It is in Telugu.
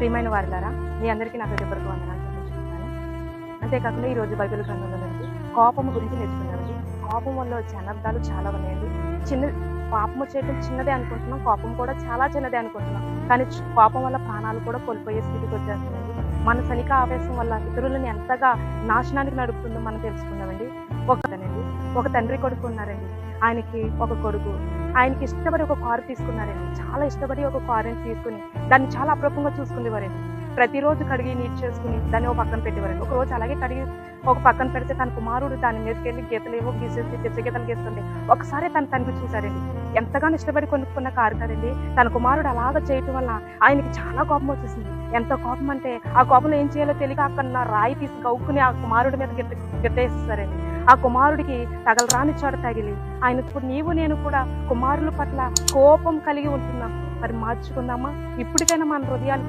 ప్రియమైన వారిలారా మీ అందరికీ నా హృదయపూర్వక వందనాలు చెల్లించుకుంటున్నాను అంతేకాకుండా ఈరోజు బైబిల్ గ్రంథంలో నుండి కోపం గురించి నేర్చుకున్నామండి కోపం వల్ల వచ్చే అనర్థాలు చాలా ఉన్నాయండి. చిన్న పాపం చేయడం చిన్నదే అనుకుంటున్నాం కోపం కూడా చాలా చిన్నదే అనుకుంటున్నాం. కానీ కోపం వల్ల ప్రాణాలు కూడా కోల్పోయే స్థితికి వచ్చేస్తుందండి మన సనిక ఆవేశం వల్ల ఇతరులను ఎంతగా నాశనానికి నడుపుతుందో మనం తెలుసుకుందామండి. ఒకనండి ఒక తండ్రి కొడుకు ఉన్నారండి. ఆయనకి ఒక కొడుకు. ఆయనకి ఇష్టపడి ఒక కారు తీసుకున్నారండి. చాలా ఇష్టపడి ఒక కారు తీసుకుని దాన్ని చాలా అప్రూపంగా చూసుకునేవారండి. ప్రతిరోజు కడిగి నీట్ చేసుకుని దాన్ని ఒక పక్కన పెట్టేవారండి. ఒక రోజు అలాగే కడిగి ఒక పక్కన పెడితే తన కుమారుడు దాని మీదకి వెళ్ళి గీతలు ఏవో గీసేసి పిచ్చ గీతలు ఒకసారి తన తండ్రి చూశారండి. ఎంతగానో ఇష్టపడి కొనుక్కున్న కారు కదండి తన కుమారుడు అలాగ చేయటం వల్ల ఆయనకి చాలా కోపం వచ్చేసింది. ఎంత కోపం అంటే ఆ కోపంలో ఏం చేయాలో తెలియక అక్కడ రాయి తీసి గౌక్కుని ఆ కుమారుడి మీద గిట్ట గిట్టేస్తారండి ఆ కుమారుడికి తగలరాని చోట తగిలి. ఆయన ఇప్పుడు నీవు నేను కూడా కుమారుల పట్ల కోపం కలిగి ఉంటున్నాం. మరి మార్చుకుందామా? ఇప్పటికైనా మన హృదయాలు